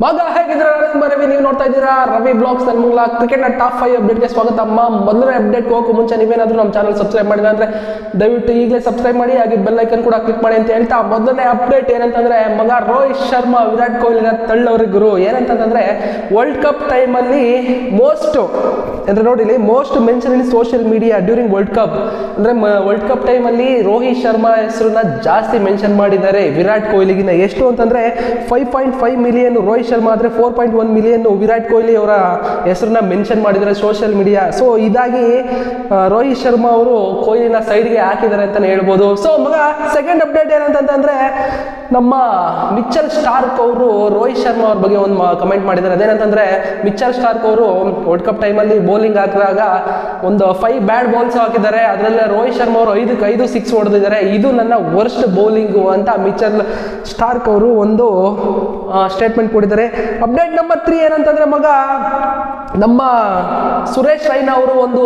ಮಗ ಹೇಗಿದ್ದೀರಾ ನಿಮ್ಮ ರವಿ, ನೀವು ನೋಡ್ತಾ ಇದ್ದೀರಾ? ರವಿ ಬ್ಲಾಗ್ಸ್ ನನ್ನ ಕ್ರಿಕೆಟ್ನ ಟಾಪ್ ಫೈವ್ ಅಪ್ಡೇಟ್ಗೆ ಸ್ವಾಗತ. ಅಮ್ಮ, ಮೊದಲನೇ ಅಪ್ಡೇಟ್ ಹೋಗೋ ಮುಂಚೆ ನೀವೇನಾದರೂ ನಮ್ಮ ಚಾನಲ್ ಸಬ್ಸ್ಕ್ರೈಬ್ ಮಾಡಿಲ್ಲ ಅಂದ್ರೆ ದಯವಿಟ್ಟು ಈಗಲೇ ಸಬ್ಸ್ಕ್ರೈಬ್ ಮಾಡಿ, ಹಾಗೆ ಬೆಲ್ ಐಕನ್ ಕೂಡ ಕ್ಲಿಕ್ ಮಾಡಿ ಅಂತ ಹೇಳ್ತಾ ಮೊದಲನೇ ಅಪ್ಡೇಟ್ ಏನಂತಂದ್ರೆ ಮಗ ರೋಹಿತ್ ಶರ್ಮಾ, ವಿರಾಟ್ ಕೊಹ್ಲಿನ ತಳ್ಳವ್ರಿಗೆ ಗುರು. ಏನಂತಂದ್ರೆ ವರ್ಲ್ಡ್ ಕಪ್ ಟೈಮಲ್ಲಿ ಮೋಸ್ಟ್ ಅಂದ್ರೆ ನೋಡಿ most mention in social media during world cup ಅಂದ್ರೆ ವರ್ಲ್ಡ್ ಕಪ್ ಟೈಮಲ್ಲಿ ರೋಹಿತ್ ಶರ್ಮಾ ಹೆಸರನ್ನ ಜಾಸ್ತಿ ಮೆನ್ಷನ್ ಮಾಡಿದ್ದಾರೆ. ವಿರಾಟ್ ಕೊಹ್ಲಿಗಿನ ಎಷ್ಟು ಅಂತಂದ್ರೆ five point five million Rohit Sharma ಆದರೆ four point one million Virat Kohli ಅವರ ಹೆಸರನ್ನ ಮೆನ್ಷನ್ ಮಾಡಿದರೆ ಸೋಷಿಯಲ್ ಮೀಡಿಯಾ ಸೊ ಇದಾಗಿ ರೋಹಿತ್ ಶರ್ಮಾ ಅವರು ಕೊಹ್ಲಿನ ಸೈಡ್ಗೆ ಹಾಕಿದ್ದಾರೆ ಅಂತಲೇ ಹೇಳ್ಬೋದು. ಸೊ ಮಗ ಸೆಕೆಂಡ್ ಅಪ್ಡೇಟ್ ಏನಂತಂದ್ರೆ ನಮ್ಮ ಮಿಚ್ಚಲ್ ಸ್ಟಾರ್ಕ್ ಅವರು ರೋಹಿತ್ ಶರ್ಮಾ ಅವ್ರ ಬಗ್ಗೆ ಒಂದು ಕಮೆಂಟ್ ಮಾಡಿದ್ದಾರೆ. ಅದೇನಂತಂದ್ರೆ, ಮಿಚ್ಚಲ್ ಸ್ಟಾರ್ಕ್ ಅವರು ವರ್ಲ್ಡ್ ಕಪ್ ಟೈಮಲ್ಲಿ ಬೌಲಿಂಗ್ ಹಾಕಿದಾಗ ಒಂದು ಫೈವ್ ಬ್ಯಾಡ್ ಬಾಲ್ಸ್ ಹಾಕಿದ್ದಾರೆ. ಅದರಲ್ಲೇ ರೋಹಿತ್ ಶರ್ಮಾ ಅವರು ಐದಕ್ಕೆ ಐದು ಸಿಕ್ಸ್ ಹೊಡೆದಿದ್ದಾರೆ. ಇದು ನನ್ನ ವರ್ಸ್ಟ್ ಬೌಲಿಂಗು ಅಂತ ಮಿಚ್ಚಲ್ ಸ್ಟಾರ್ಕ್ ಅವರು ಒಂದು ಸ್ಟೇಟ್ಮೆಂಟ್ ಕೊಟ್ಟಿದ್ದಾರೆ. ಅಪ್ಡೇಟ್ ನಂಬರ್ ತ್ರೀ ಏನಂತಂದ್ರೆ, ಮಗ, ನಮ್ಮ ಸುರೇಶ್ ರೈನಾ ಅವರು ಒಂದು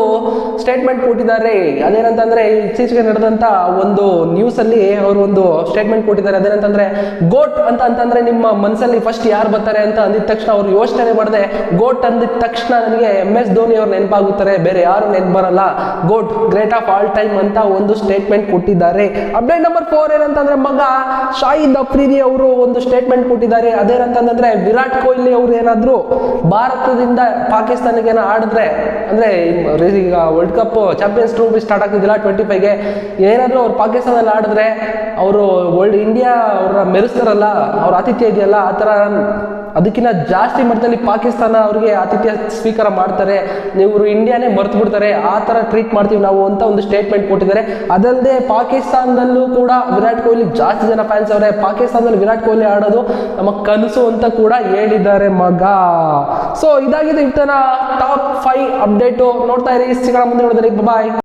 ಸ್ಟೇಟ್ಮೆಂಟ್ ಕೊಟ್ಟಿದ್ದಾರೆ. ಅದೇನಂತಂದ್ರೆ, ಇತ್ತೀಚೆಗೆ ನಡೆದಂತ ಒಂದು ನ್ಯೂಸ್ ಅಲ್ಲಿ ಅವರು ಒಂದು ಸ್ಟೇಟ್ಮೆಂಟ್ ಕೊಟ್ಟಿದ್ದಾರೆ. ಅದೇನಂತಂದ್ರೆ ಗೋಟ್ ಅಂತ ಅಂತಂದ್ರೆ ನಿಮ್ಮ ಮನಸ್ಸಲ್ಲಿ ಫಸ್ಟ್ ಯಾರು ಬರ್ತಾರೆ ಅಂತ ಅಂದಿದ ತಕ್ಷಣ ಅವ್ರು ಯೋಚನೆ ಮಾಡದೆ, ಗೋಟ್ ಅಂದಿದ ತಕ್ಷಣ ನನಗೆ ಎಂ ಎಸ್ ಧೋನಿ ಅವ್ರು ನೆನಪಾಗುತ್ತಾರೆ ಬೇರೆ ಯಾರು ನೆನಪು ಬರಲ್ಲ GOAT great of all time ಅಂತ ಒಂದು ಸ್ಟೇಟ್ಮೆಂಟ್ ಕೊಟ್ಟಿದ್ದಾರೆ. ಅಪ್ಡೇಟ್ ನಂಬರ್ ಫೋರ್ ಏನಂತಂದ್ರೆ, ಮಗ ಶಾಹಿದ್ ಅಫ್ರೀದಿ ಅವರು ಒಂದು ಸ್ಟೇಟ್ಮೆಂಟ್ ಕೊಟ್ಟಿದ್ದಾರೆ. ಅದೇನಂತಂದ್ರೆ ವಿರಾಟ್ ಕೊಹ್ಲಿ ಅವರು ಏನಾದ್ರು ಭಾರತದಿಂದ ಪಾಕಿಸ್ತಾನಕ್ಕೆ ಏನೋ ಆಡಿದ್ರೆ, ಅಂದ್ರೆ ಈಗ world cup champions trophy start ಆಗ್ತಿದ್ದಿಲ್ಲ twenty ಫೈವ್ಗೆ ಏನಾದ್ರೂ ಅವ್ರು ಪಾಕಿಸ್ತಾನದಲ್ಲಿ ಆಡಿದ್ರೆ, ಅವರು ವರ್ಲ್ಡ್ ಇಂಡಿಯಾ ಅವ್ರ ಮೆರೆಸ್ತಾರಲ್ಲ, ಅವ್ರ ಆತಿಥ್ಯ ಇದೆಯಲ್ಲ, ಆ ಥರ ಅದಕ್ಕಿಂತ ಜಾಸ್ತಿ ಮಟ್ಟದಲ್ಲಿ ಪಾಕಿಸ್ತಾನ ಅವ್ರಿಗೆ ಆತಿಥ್ಯ ಸ್ವೀಕಾರ ಮಾಡ್ತಾರೆ. ಇವರು ಇಂಡಿಯಾನೇ ಮರ್ತು ಬಿಡ್ತಾರೆ. ಆ ಥರ ಟ್ರೀಟ್ ಮಾಡ್ತೀವಿ ನಾವು ಅಂತ ಒಂದು ಸ್ಟೇಟ್ಮೆಂಟ್ ಕೊಟ್ಟಿದ್ದಾರೆ. ಅದಲ್ಲದೆ ಪಾಕಿಸ್ತಾನದಲ್ಲೂ ಕೂಡ ವಿರಾಟ್ ಕೊಹ್ಲಿ ಜಾಸ್ತಿ ಜನ ಫ್ಯಾನ್ಸ್ ಅವರೇ. ಪಾಕಿಸ್ತಾನದಲ್ಲಿ ವಿರಾಟ್ ಕೊಹ್ಲಿ ಆಡೋದು ನಮ್ಮ ಕನಸು ಅಂತ ಕೂಡ ಹೇಳಿದ್ದಾರೆ ಮಗ. ಸೊ ಇದಾಗಿದೆ ಇವತ್ತಿನ ಟಾಪ್ ಫೈವ್ ಅಪ್ಡೇಟು ನೋಡ್ತಾ ಇರಿ. ಸಿಗೋಣ ಮುಂದೆ ನೋಡಿದ್ರೆ. ಬಾಯ್